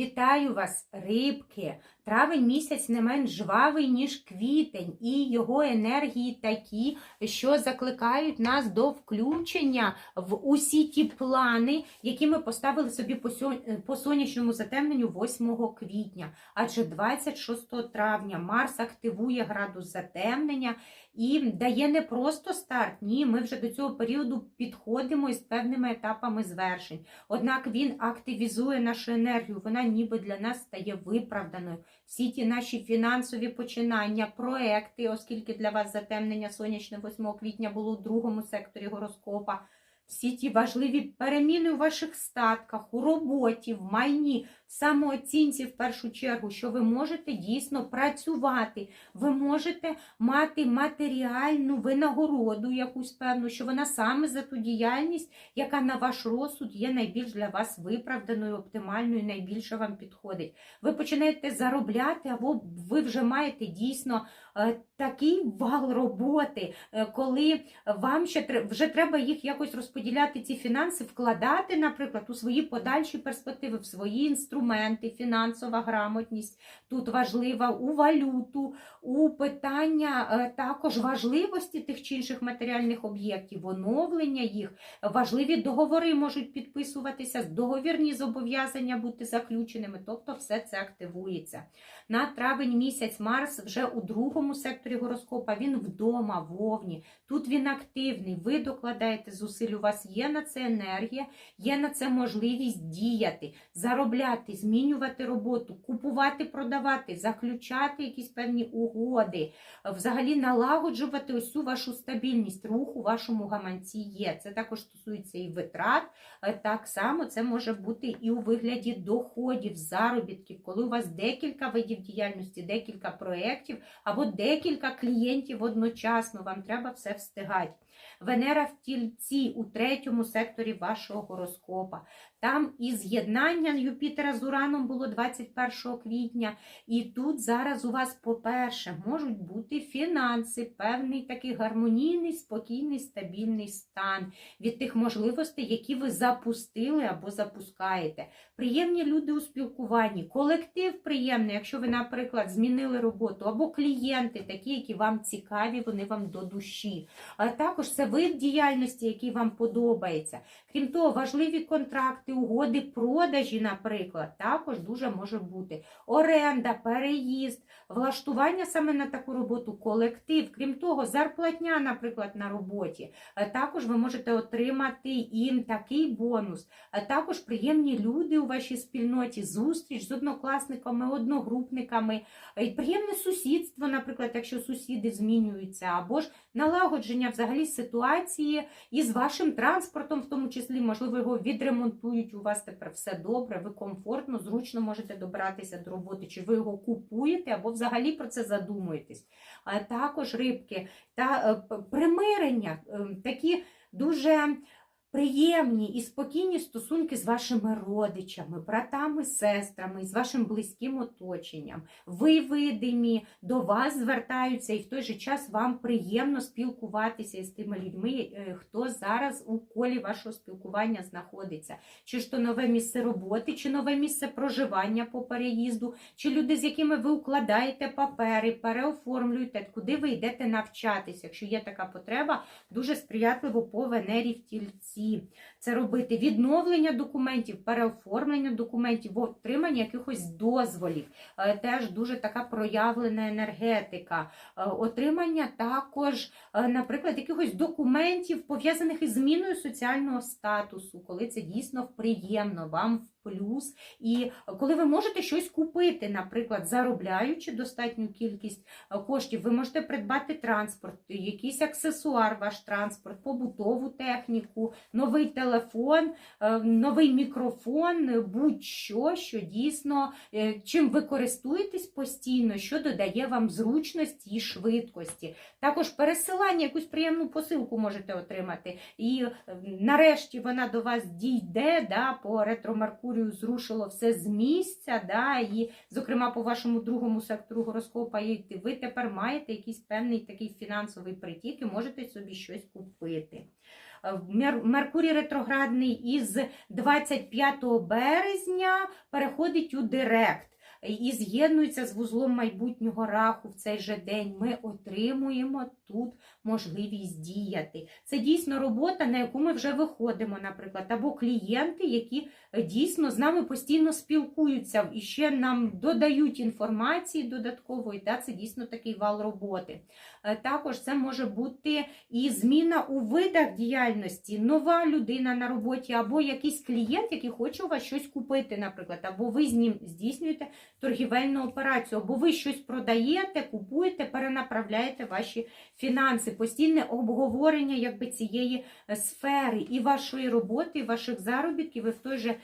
Вітаю вас, рибки! Травень місяць не менш жвавий, ніж квітень, і його енергії такі, що закликають нас до включення в усі ті плани, які ми поставили собі по сонячному затемненню 8 квітня. Адже 26 травня Марс активує градус затемнення і дає не просто старт. Ні, ми вже до цього періоду підходимо із певними етапами звершень. Однак він активізує нашу енергію, вона ніби для нас стає виправданою. Всі ті наші фінансові починання, проекти, оскільки для вас затемнення сонячне 8 квітня було у другому секторі гороскопа. Всі ті важливі переміни у ваших статках, у роботі, в майні, самооцінці в першу чергу, що ви можете дійсно працювати, ви можете мати матеріальну винагороду якусь певну, що вона саме за ту діяльність, яка на ваш розсуд є найбільш для вас виправданою, оптимальною, найбільше вам підходить. Ви починаєте заробляти, або ви вже маєте дійсно е, такий вал роботи, е, коли вам ще вже треба їх якось розподіляти, ці фінанси, вкладати, наприклад, у свої подальші перспективи, в свої інструменти, фінансова грамотність тут важлива, у валюту, у питання е, також важливості тих чи інших матеріальних об'єктів, оновлення їх. Важливі договори можуть підписуватися, договірні зобов'язання бути заключеними, тобто все це активується. На травень місяць Марс вже у другому секторі гороскопа, він вдома, вовні. Тут він активний, ви докладаєте зусиль, у вас є на це енергія, є на це можливість діяти, заробляти, змінювати роботу, купувати, продавати, заключати якісь певні угоди, взагалі налагоджувати цю вашу стабільність, рух у вашому гаманці є. Це також стосується і витрат. Е, Так само це може бути і у вигляді доходів, заробітків, коли у вас декілька видів діяльності, декілька проєктів або декілька клієнтів одночасно. Вам треба все встигати. Венера в тільці у третьому секторі вашого гороскопа. Там і з'єднання Юпітера з Ураном було 21 квітня. І тут зараз у вас, по-перше, можуть бути фінанси, певний такий гармонійний, спокійний, стабільний стан від тих можливостей, які ви запустили або запускаєте. Приємні люди у спілкуванні, колектив приємний, якщо ви, наприклад, змінили роботу, або клієнти, такі, які вам цікаві, вони вам до душі. А також це вид діяльності, який вам подобається. Крім того, важливі контракти, угоди, продажі, наприклад, також дуже може бути. Оренда, переїзд, влаштування саме на таку роботу, колектив. Крім того, зарплатня, наприклад, на роботі. Е, Також ви можете отримати їм такий бонус. Також приємні люди у вашій спільноті, зустріч з однокласниками, одногрупниками, е, приємне сусідство, наприклад, якщо сусіди змінюються, або ж налагодження взагалі ситуації із вашим транспортом, в тому числі, можливо, його відремонтують. У вас тепер все добре, ви комфортно, зручно можете добратися до роботи, чи ви його купуєте, або взагалі про це задумуєтесь. А також рибки та е, примирення, е, такі дуже приємні і спокійні стосунки з вашими родичами, братами, сестрами, з вашим близьким оточенням. Ви видимі, до вас звертаються, і в той же час вам приємно спілкуватися із тими людьми, е, хто зараз у колі вашого спілкування знаходиться. Чи ж то нове місце роботи, чи нове місце проживання по переїзду, чи люди, з якими ви укладаєте папери, переоформлюєте, куди ви йдете навчатися. Якщо є така потреба, дуже сприятливо по Венері в тільці. Це робити відновлення документів, переоформлення документів, отримання якихось дозволів. Е, Теж дуже така проявлена енергетика. Е, Отримання також, е, наприклад, якихось документів, пов'язаних із зміною соціального статусу, коли це дійсно приємно вам плюс. І коли ви можете щось купити, наприклад, заробляючи достатню кількість е, коштів, ви можете придбати транспорт, якийсь аксесуар, ваш транспорт, побутову техніку, новий телефон, е, новий мікрофон, е, будь-що, що дійсно е, чим ви користуєтесь постійно, що додає вам зручності і швидкості. Також пересилання, якусь приємну посилку можете отримати. І е, нарешті вона до вас дійде, да, по ретро Меркурію зрушило все з місця, да, і, зокрема, по вашому другому сектору гороскопа, і ви тепер маєте якийсь певний такий фінансовий притік і можете собі щось купити. Е, Мер- Меркурій ретроградний із 25 березня переходить у Директ і з'єднується з вузлом майбутнього раху в цей же день. Ми отримуємо тут можливість діяти. Це дійсно робота, на яку ми вже виходимо, наприклад, або клієнти, які е, дійсно з нами постійно спілкуються і ще нам додають інформації додаткової. Да, це дійсно такий вал роботи. Е, Також це може бути і зміна у видах діяльності, нова людина на роботі, або якийсь клієнт, який хоче у вас щось купити, наприклад, або ви з ним здійснюєте торгівельну операцію, або ви щось продаєте, купуєте, перенаправляєте ваші фінанси, постійне обговорення якби цієї е, сфери і вашої роботи, і ваших заробітків, і в той же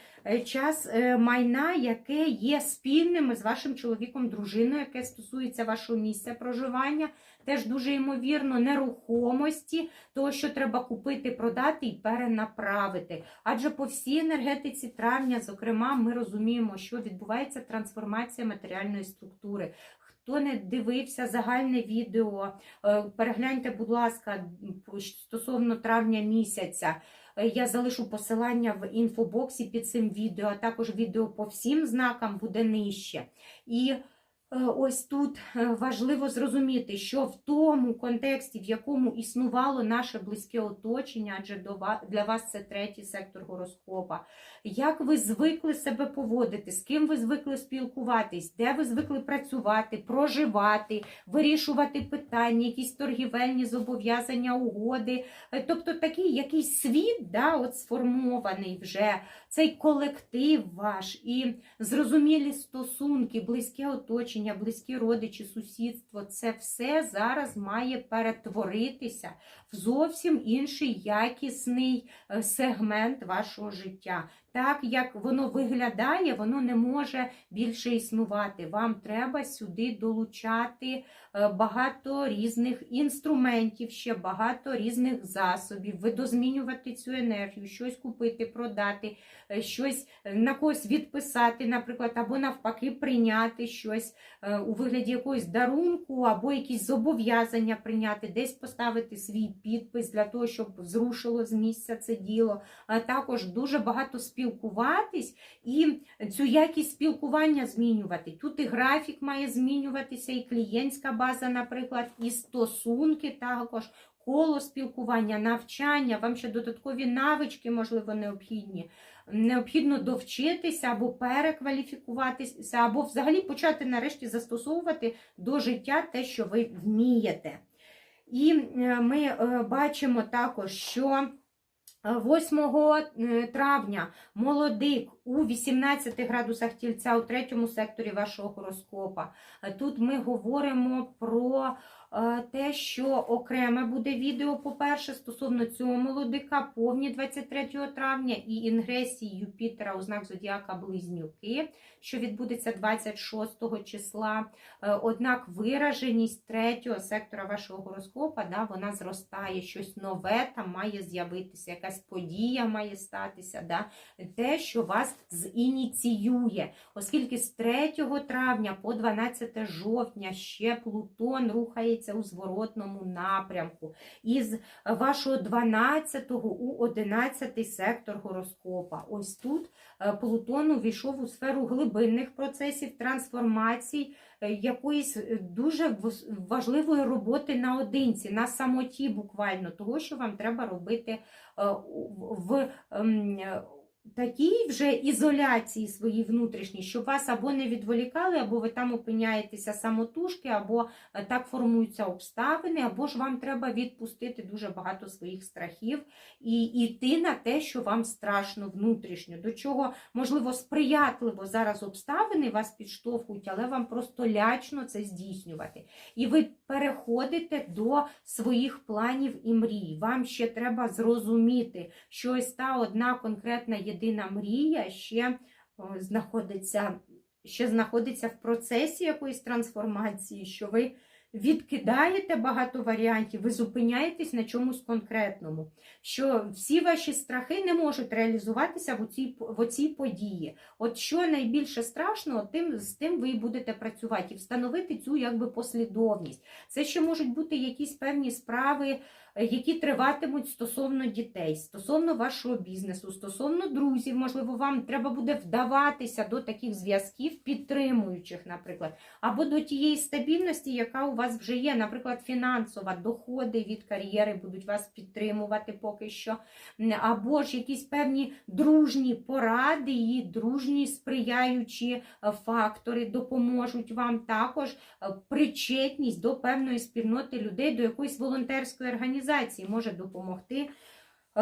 час е, майна, яке є спільним з вашим чоловіком, дружиною, яке стосується вашого місця проживання. Теж дуже ймовірно нерухомості, того, що треба купити, продати і перенаправити. Адже по всій енергетиці травня, зокрема, ми розуміємо, що відбувається трансформація матеріальної структури. Хто не дивився загальне відео, е, перегляньте, будь ласка, стосовно травня місяця. Е, Я залишу посилання в інфобоксі під цим відео, а також відео по всім знакам буде нижче. І Ось тут е, важливо зрозуміти, що в тому контексті, в якому існувало наше близьке оточення, адже для вас це третій сектор гороскопа, як ви звикли себе поводити, з ким ви звикли спілкуватись, де ви звикли працювати, проживати, вирішувати питання, якісь торгівельні зобов'язання, угоди, Е, тобто такий якийсь світ, да, от сформований вже, цей колектив ваш і зрозумілі стосунки, близьке оточення, близькі родичі, сусідство це все зараз має перетворитися в зовсім інший якісний е, сегмент вашого життя. Так як воно виглядає, воно не може більше існувати. Вам треба сюди долучати е, багато різних інструментів, ще багато різних засобів, видозмінювати цю енергію, щось купити, продати, е, щось е, на когось відписати, наприклад, або навпаки прийняти щось у вигляді якогось дарунку, або якісь зобов'язання прийняти, десь поставити свій підпис для того, щоб зрушило з місця це діло. А також дуже багато спілкуватись і цю якість спілкування змінювати. Тут і графік має змінюватися, і клієнтська база, наприклад, і стосунки також. Коло спілкування, навчання, вам ще додаткові навички, можливо, необхідні. Необхідно довчитися або перекваліфікуватися, або взагалі почати нарешті застосовувати до життя те, що ви вмієте. І е, ми е, бачимо також, що 8 е, травня молодик у 18 градусах тільця у третьому секторі вашого гороскопа. Е, Тут ми говоримо про те, що окреме буде відео, по-перше, стосовно цього молодика, повні 23 травня і інгресії Юпітера у знак Зодіака Близнюки, що відбудеться 26 числа. Е, Однак вираженість третього сектора вашого гороскопа, да, вона зростає, щось нове там має з'явитися, якась подія має статися, да, те, що вас зініціює. Оскільки з 3 травня по 12 жовтня ще Плутон рухається у зворотному напрямку. Із вашого 12 у 11 сектор гороскопа. Ось тут е, Плутон увійшов у сферу глибинних процесів трансформацій, е, якоїсь е, дуже важливої роботи наодинці, на самоті буквально, того, що вам треба робити в ем, такій вже ізоляції своїй внутрішній, щоб вас або не відволікали, або ви там опиняєтеся самотужки, або е, так формуються обставини, або ж вам треба відпустити дуже багато своїх страхів і йти на те, що вам страшно внутрішньо, до чого, можливо, сприятливо зараз обставини вас підштовхують, але вам просто лячно це здійснювати. І ви переходите до своїх планів і мрій. Вам ще треба зрозуміти, що ось та одна конкретна єдина мрія ще знаходиться, ще знаходиться в процесі якоїсь трансформації, що ви відкидаєте багато варіантів, ви зупиняєтесь на чомусь конкретному, що всі ваші страхи не можуть реалізуватися в оцій, в оцій події. От що найбільше страшного, тим з тим ви і будете працювати і встановити цю якби послідовність. Це ще можуть бути якісь певні справи, які триватимуть стосовно дітей, стосовно вашого бізнесу, стосовно друзів. Можливо, вам треба буде вдаватися до таких зв'язків, підтримуючих, наприклад, або до тієї стабільності, яка у вас вже є, наприклад, фінансова, доходи від кар'єри будуть вас підтримувати поки що, або ж якісь певні дружні поради і дружні сприяючі е, фактори допоможуть вам також е, причетність до певної спільноти людей, до якоїсь волонтерської організації може допомогти е,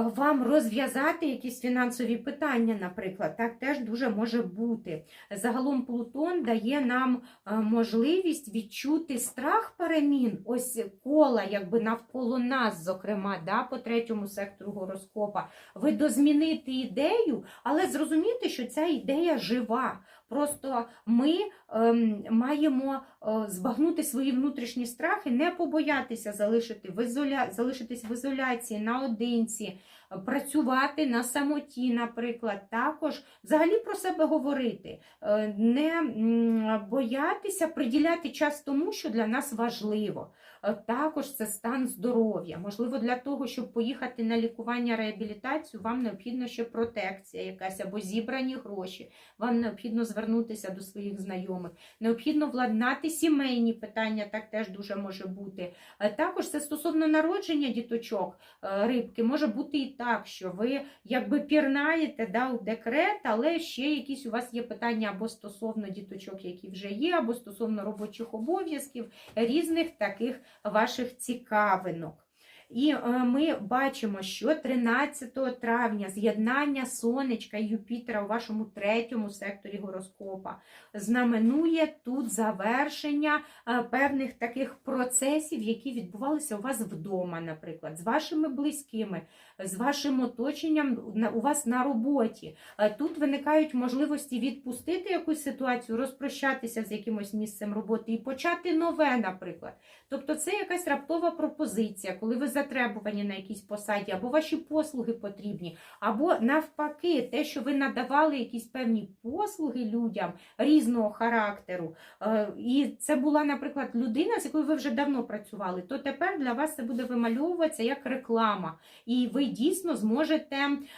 вам розв'язати якісь фінансові питання, наприклад, так теж дуже може бути. Загалом Плутон дає нам е, можливість відчути страх перемін, ось кола, якби навколо нас, зокрема, да, по третьому сектору гороскопа, видозмінити ідею, але зрозуміти, що ця ідея жива. Просто ми ем, маємо е, збагнути свої внутрішні страхи, не побоятися залишити в ізоля... залишитись в ізоляції наодинці, е, працювати на самоті, наприклад, також взагалі про себе говорити, е, не боятися приділяти час тому, що для нас важливо. Е, Також це стан здоров'я. Можливо, для того, щоб поїхати на лікування реабілітацію, вам необхідна ще протекція якась або зібрані гроші. Вам необхідно звернутися до своїх знайомих. Необхідно владнати сімейні питання, так теж дуже може бути. Е, Також це стосовно народження діточок е, рибки. Може бути і так, що ви якби пірнаєте да, у декрет, але ще якісь у вас є питання або стосовно діточок, які вже є, або стосовно робочих обов'язків, різних таких ваших цікавинок. І е, ми бачимо, що 13 травня з'єднання Сонечка і Юпітера у вашому третьому секторі гороскопа знаменує тут завершення е, певних таких процесів, які відбувалися у вас вдома, наприклад, з вашими близькими, з вашим оточенням у вас на роботі. Е, Тут виникають можливості відпустити якусь ситуацію, розпрощатися з якимось місцем роботи і почати нове, наприклад. Тобто це якась раптова пропозиція, коли ви затребувані на якійсь посаді, або ваші послуги потрібні, або навпаки, те, що ви надавали якісь певні послуги людям різного характеру. е, І це була, наприклад, людина, з якою ви вже давно працювали, то тепер для вас це буде вимальовуватися як реклама. І ви дійсно зможете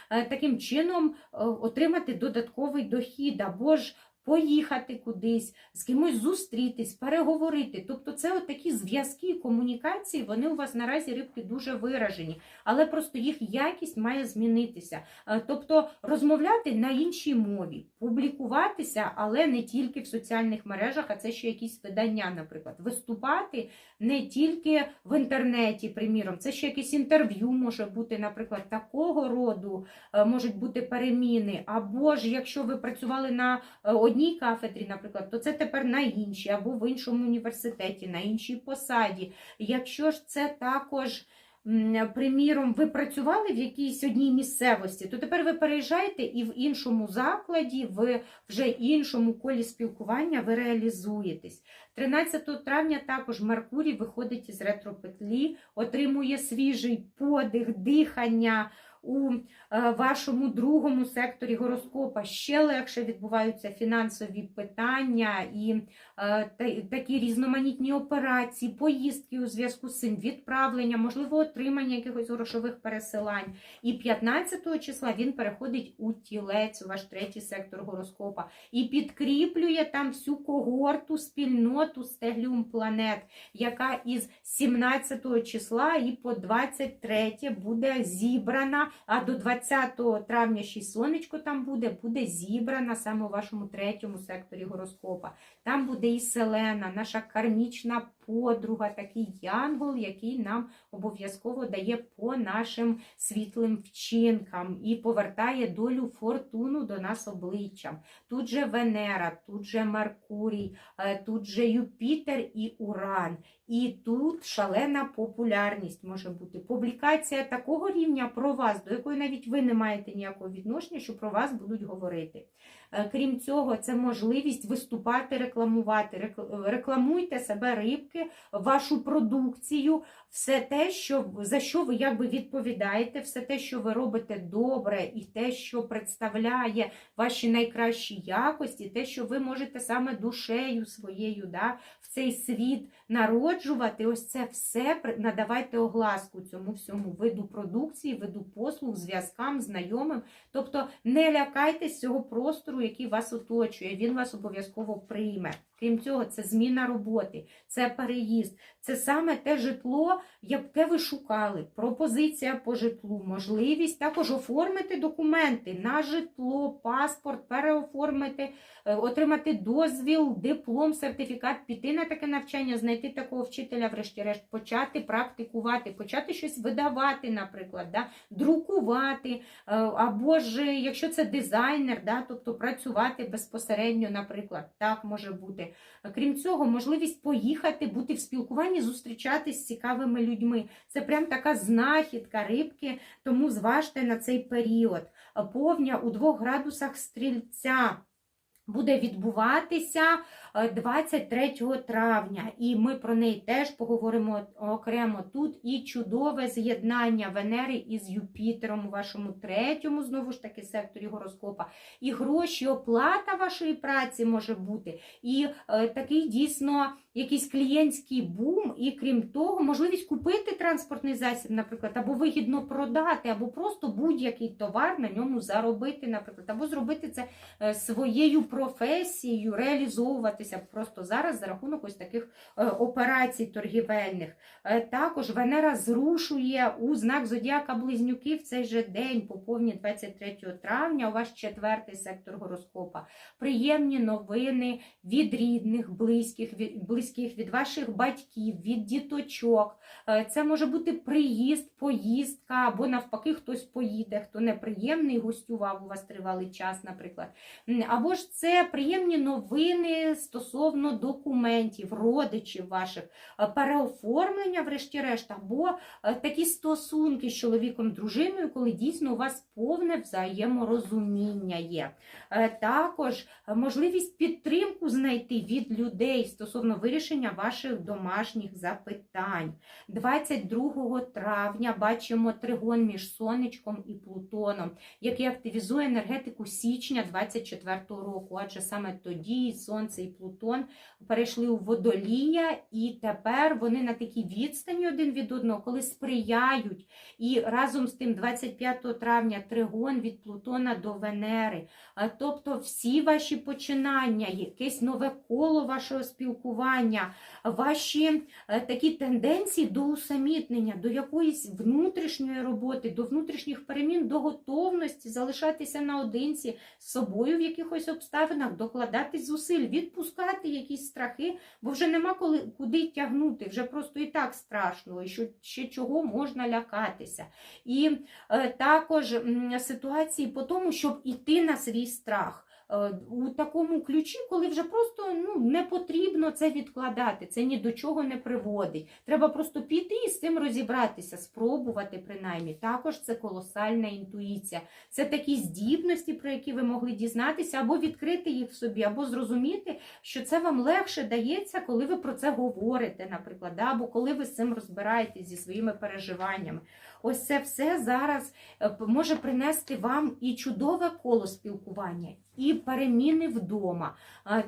е, таким чином е, отримати додатковий дохід або ж поїхати кудись, з кимось зустрітись, переговорити. Тобто, це от такі зв'язки, комунікації, вони у вас наразі рибки дуже виражені, але просто їх якість має змінитися. Е, Тобто розмовляти на іншій мові, публікуватися, але не тільки в соціальних мережах, а це ще якісь видання, наприклад, виступати не тільки в інтернеті, приміром, це ще якесь інтерв'ю може бути, наприклад, такого роду е, можуть бути переміни. Або ж якщо ви працювали на е, одній кафедрі, наприклад, то це тепер на іншій, або в іншому університеті, на іншій посаді. Якщо ж це також. Приміром, ви працювали в якійсь одній місцевості, то тепер ви переїжджаєте і в іншому закладі, в вже іншому колі спілкування ви реалізуєтесь. 13 травня також Меркурій виходить із ретропетлі, отримує свіжий подих, дихання у е, вашому другому секторі гороскопа. Ще легше відбуваються фінансові питання і е, такі різноманітні операції, поїздки у зв'язку з цим, відправлення, можливо, отримання якихось грошових пересилань. І 15 числа він переходить у тілець, у ваш третій сектор гороскопа, і підкріплює там всю когорту, спільноту стеглюм планет, яка із 17 числа і по 23 буде зібрана, а до 20 травня ще сонечко там буде, буде зібрана саме у вашому третьому секторі гороскопа. Там буде і Селена, наша кармічна подруга, такий янгол, який нам обов'язково дає по нашим світлим вчинкам і повертає долю фортуну до нас обличчям. Тут же Венера, тут же Меркурій, е, тут же Юпітер і Уран. І тут шалена популярність може бути. Публікація такого рівня про вас, до якої навіть ви не маєте ніякого відношення, що про вас будуть говорити. Е, Крім цього, це можливість виступати, рекламувати. Рекламуйте себе рибки, вашу продукцію, все те, що за що ви якби відповідаєте, все те, що ви робите добре, і те, що представляє ваші найкращі якості, те, що ви можете саме душею своєю да, в цей світ народжувати, ось це все надавайте огласку цьому всьому виду продукції, виду послуг, зв'язкам, знайомим. Тобто не лякайтесь цього простору, який вас оточує. Він вас обов'язково прийме. Крім цього, це зміна роботи, це переїзд, це саме те житло, яке ви шукали. Пропозиція по житлу, можливість також оформити документи на житло, паспорт, переоформити, е, отримати дозвіл, диплом, сертифікат, піти на таке навчання, знайти такого вчителя, врешті-решт, почати практикувати, почати щось видавати, наприклад, да? друкувати, е, або ж якщо це дизайнер, да? тобто працювати безпосередньо, наприклад, так може бути. Крім цього, можливість поїхати, бути в спілкуванні, зустрічатись з цікавими людьми. Це прям така знахідка рибки, тому зважте на цей період. Повня у двох градусах стрільця. Буде відбуватися е, 23 травня, і ми про неї теж поговоримо окремо тут. І чудове з'єднання Венери із Юпітером у вашому третьому, знову ж таки, секторі гороскопа. І гроші, оплата вашої праці може бути, і е, такий дійсно якийсь клієнтський бум, і крім того, можливість купити транспортний засіб, наприклад, або вигідно продати, або просто будь-який товар на ньому заробити, наприклад, або зробити це е, своєю професією, реалізовуватися просто зараз за рахунок ось таких е, операцій торгівельних. Е, Також Венера зрушує у знак Зодіака Близнюки в цей же день, по повні 23 травня, у ваш четвертий сектор гороскопа. Приємні новини від рідних, близьких, від, близьких, від ваших батьків, від діточок. Е, Це може бути приїзд, поїздка, або навпаки, хтось поїде, хто неприємний, гостював у вас тривалий час, наприклад. Або ж це приємні новини стосовно документів, родичів ваших, е, переоформлення, врешті-решт, або е, такі стосунки з чоловіком, дружиною, коли дійсно у вас повне взаєморозуміння є. Е, Також можливість підтримку знайти від людей стосовно вирішення ваших домашніх запитань. 22 травня бачимо тригон між сонечком і Плутоном, який активізує енергетику січня 24 року, адже саме тоді Сонце і Плутон перейшли у водолія, і тепер вони на такій відстані один від одного, коли сприяють. І разом з тим, 25 травня, тригон від Плутона до Венери. Тобто всі ваші починання, якесь нове коло вашого спілкування, ваші е, такі тенденції до усамітнення, до якоїсь внутрішньої роботи, до внутрішніх перемін, до готовності залишатися наодинці з собою в якихось обставинах, докладати зусиль, відпускати якісь страхи, бо вже нема коли куди тягнути, вже просто і так страшно, і що ще чого можна лякатися. І е, також ситуації по тому, щоб іти на свій страх. Е, У такому ключі, коли вже просто ну, не потрібно це відкладати, це ні до чого не приводить. Треба просто піти і з цим розібратися, спробувати принаймні. Також це колосальна інтуїція. Це такі здібності, про які ви могли дізнатися, або відкрити їх в собі, або зрозуміти, що це вам легше дається, коли ви про це говорите, наприклад, або коли ви з цим розбираєтесь зі своїми переживаннями. Ось це все зараз е, може принести вам і чудове коло спілкування, і переміни вдома,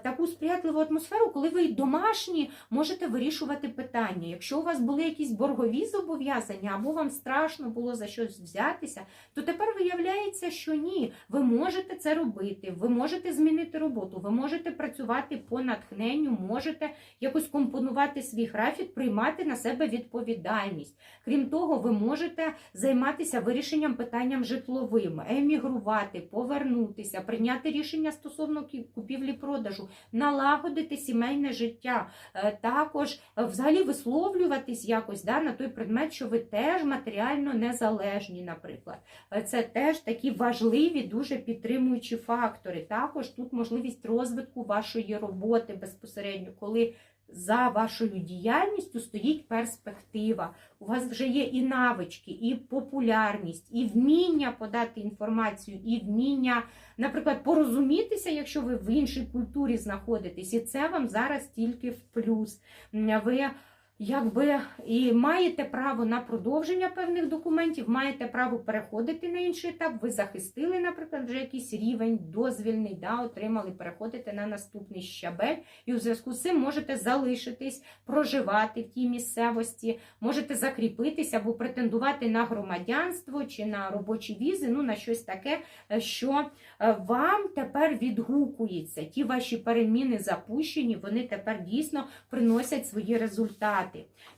таку сприятливу атмосферу, коли ви домашні можете вирішувати питання. Якщо у вас були якісь боргові зобов'язання, або вам страшно було за щось взятися, то тепер виявляється, що ні, ви можете це робити, ви можете змінити роботу, ви можете працювати по натхненню, можете якось компонувати свій графік, приймати на себе відповідальність. Крім того, ви можете займатися вирішенням питанням житловим, емігрувати, повернутися, прийняти рішення стосовно купівлі-продажу, налагодити сімейне життя, Е, також взагалі висловлюватись якось да, на той предмет, що ви теж матеріально незалежні, наприклад. Е, Це теж такі важливі, дуже підтримуючі фактори. Також тут можливість розвитку вашої роботи безпосередньо, коли за вашою діяльністю стоїть перспектива. У вас вже є і навички, і популярність, і вміння подати інформацію, і вміння, наприклад, порозумітися, якщо ви в іншій культурі знаходитесь, і це вам зараз тільки в плюс. Ви якби і маєте право на продовження певних документів, маєте право переходити на інший етап. Ви захистили, наприклад, вже якийсь рівень дозвільний, да, отримали, переходите на наступний щабель, і у зв'язку з цим можете залишитись, проживати в тій місцевості, можете закріпитися або претендувати на громадянство чи на робочі візи, ну на щось таке, е, що е, вам тепер відгукується. Ті ваші переміни запущені, вони тепер дійсно приносять свої результати.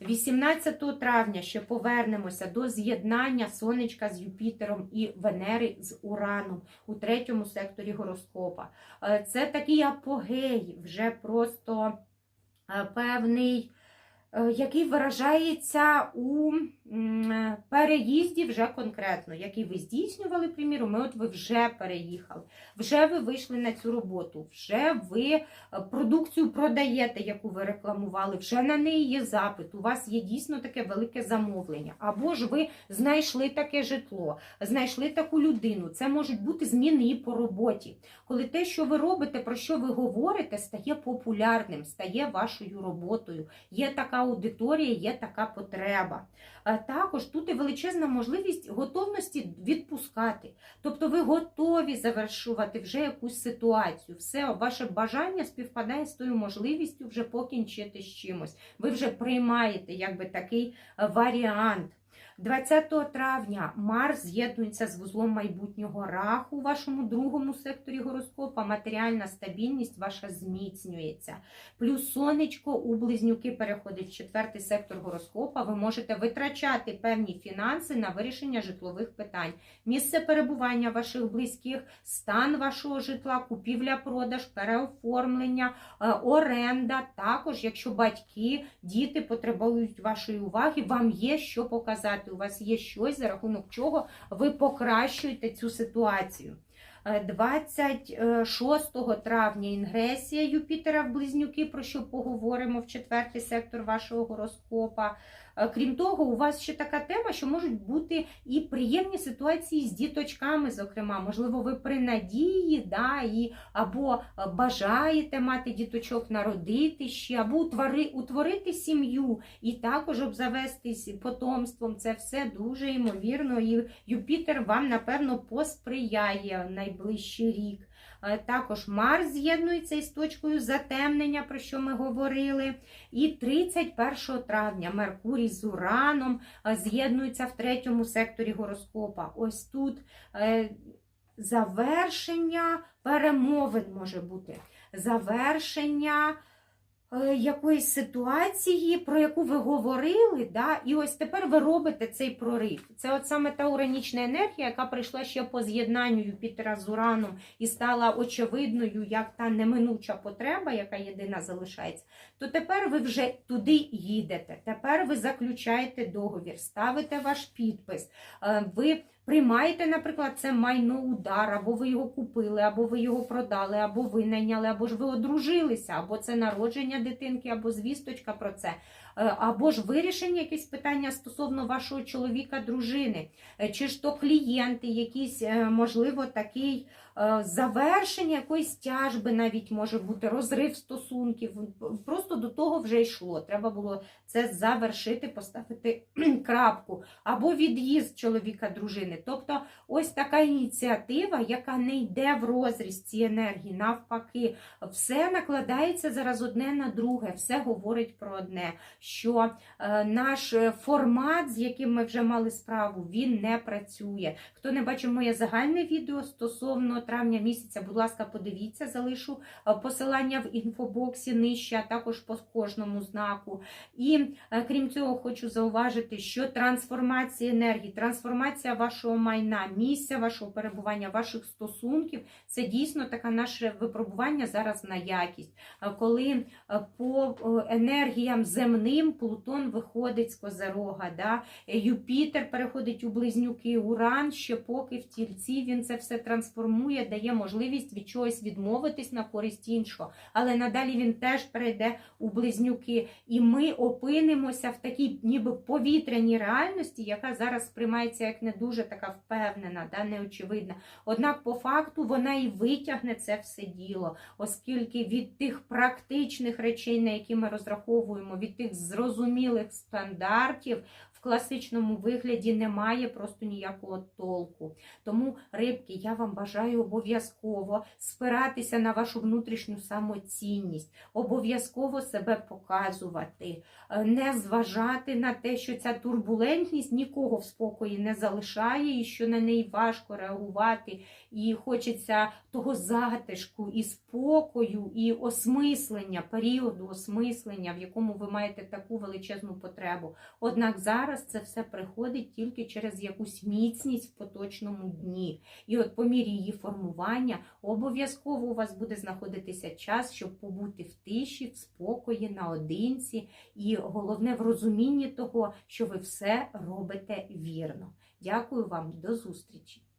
18 травня ще повернемося до з'єднання сонечка з Юпітером і Венери з Ураном у третьому секторі гороскопа. Е, Це такий апогей, вже просто е, певний, е, який виражається у переїзді вже конкретно, який ви здійснювали, приміром, і от ви вже переїхали, вже ви вийшли на цю роботу, вже ви е, продукцію продаєте, яку ви рекламували, вже на неї є запит, у вас є дійсно таке велике замовлення. Або ж ви знайшли таке житло, знайшли таку людину. Це можуть бути зміни і по роботі. Коли те, що ви робите, про що ви говорите, стає популярним, стає вашою роботою. Є така аудиторія, є така потреба. Також тут і величезна можливість готовності відпускати. Тобто ви готові завершувати вже якусь ситуацію. Все, ваше бажання співпадає з тою можливістю вже покінчити з чимось. Ви вже приймаєте якби такий е, варіант. 20 травня Марс з'єднується з вузлом майбутнього раху у вашому другому секторі гороскопа. Матеріальна стабільність ваша зміцнюється. Плюс сонечко у близнюки переходить в четвертий сектор гороскопа. Ви можете витрачати певні фінанси на вирішення житлових питань. Місце перебування ваших близьких, стан вашого житла, купівля-продаж, переоформлення, е, оренда. Також, якщо батьки, діти потребують вашої уваги, вам є що показати. У вас є щось, за рахунок чого ви покращуєте цю ситуацію. Е, 26 травня інгресія Юпітера в Близнюки, про що поговоримо в четвертий сектор вашого гороскопа. Е, Крім того, у вас ще така тема, що можуть бути і приємні ситуації з діточками, зокрема, можливо, ви при надії, да, і, або е, бажаєте мати діточок, народити ще, або утвори, утворити сім'ю і також обзавестись потомством. Це все дуже ймовірно. І Юпітер вам, напевно, посприяє найближчий рік. Е, Також Марс з'єднується із точкою затемнення, про що ми говорили. І 31 травня Меркурій з Ураном е, з'єднується в третьому секторі гороскопа. Ось тут е, завершення перемовин може бути. Завершення якоїсь ситуації, про яку ви говорили, да, і ось тепер ви робите цей прорив. Це от саме та уранічна енергія, яка прийшла ще по з'єднанню Юпітера з Ураном і стала очевидною, як та неминуча потреба, яка єдина залишається. То тепер ви вже туди їдете. Тепер ви заключаєте договір, ставите ваш підпис. е, Ви приймаєте, наприклад, це майно удар, або ви його купили, або ви його продали, або ви найняли, або ж ви одружилися, або це народження дитинки, або звісточка про це. Е, Або ж вирішення якесь питання стосовно вашого чоловіка, дружини, Е, чи ж то клієнти, якісь, е, можливо, такий завершення якоїсь тяжби навіть може бути, розрив стосунків. Просто до того вже йшло. Треба було це завершити, поставити крапку, або від'їзд чоловіка, дружини. Тобто, ось така ініціатива, яка не йде в розріз цієї енергії, навпаки, все накладається зараз одне на друге, все говорить про одне що е, наш е, формат, з яким ми вже мали справу, він не працює. Хто не бачив моє загальне відео стосовно травня місяця, будь ласка, подивіться, залишу е, посилання в інфобоксі нижче, а також по кожному знаку. І е, крім цього, хочу зауважити, що трансформація енергії, трансформація вашого майна, місця вашого перебування, ваших стосунків це дійсно таке наше випробування зараз на якість. Е, Коли по енергіям земним Плутон виходить з Козерога, да? Юпітер переходить у близнюки, Уран ще поки в тільці він це все трансформує. Стимулює, дає можливість від чогось відмовитись на користь іншого. Але надалі він теж перейде у близнюки, і ми опинимося в такій ніби повітряній реальності, яка зараз сприймається як не дуже така впевнена, да, неочевидна. Однак, по факту, вона і витягне це все діло, оскільки від тих практичних речей, на які ми розраховуємо, від тих зрозумілих стандартів в класичному вигляді немає просто ніякого толку. Тому, рибки, я вам бажаю обов'язково спиратися на вашу внутрішню самоцінність, обов'язково себе показувати, е, не зважати на те, що ця турбулентність нікого в спокої не залишає, і що на неї важко реагувати, і хочеться того затишку і спокою, і осмислення, періоду осмислення, в якому ви маєте таку величезну потребу. Однак зараз це все приходить тільки через якусь міцність в поточному дні. І от по мірі її формування обов'язково у вас буде знаходитися час, щоб побути в тиші, в спокої, наодинці, і головне в розумінні того, що ви все робите вірно. Дякую вам, до зустрічі!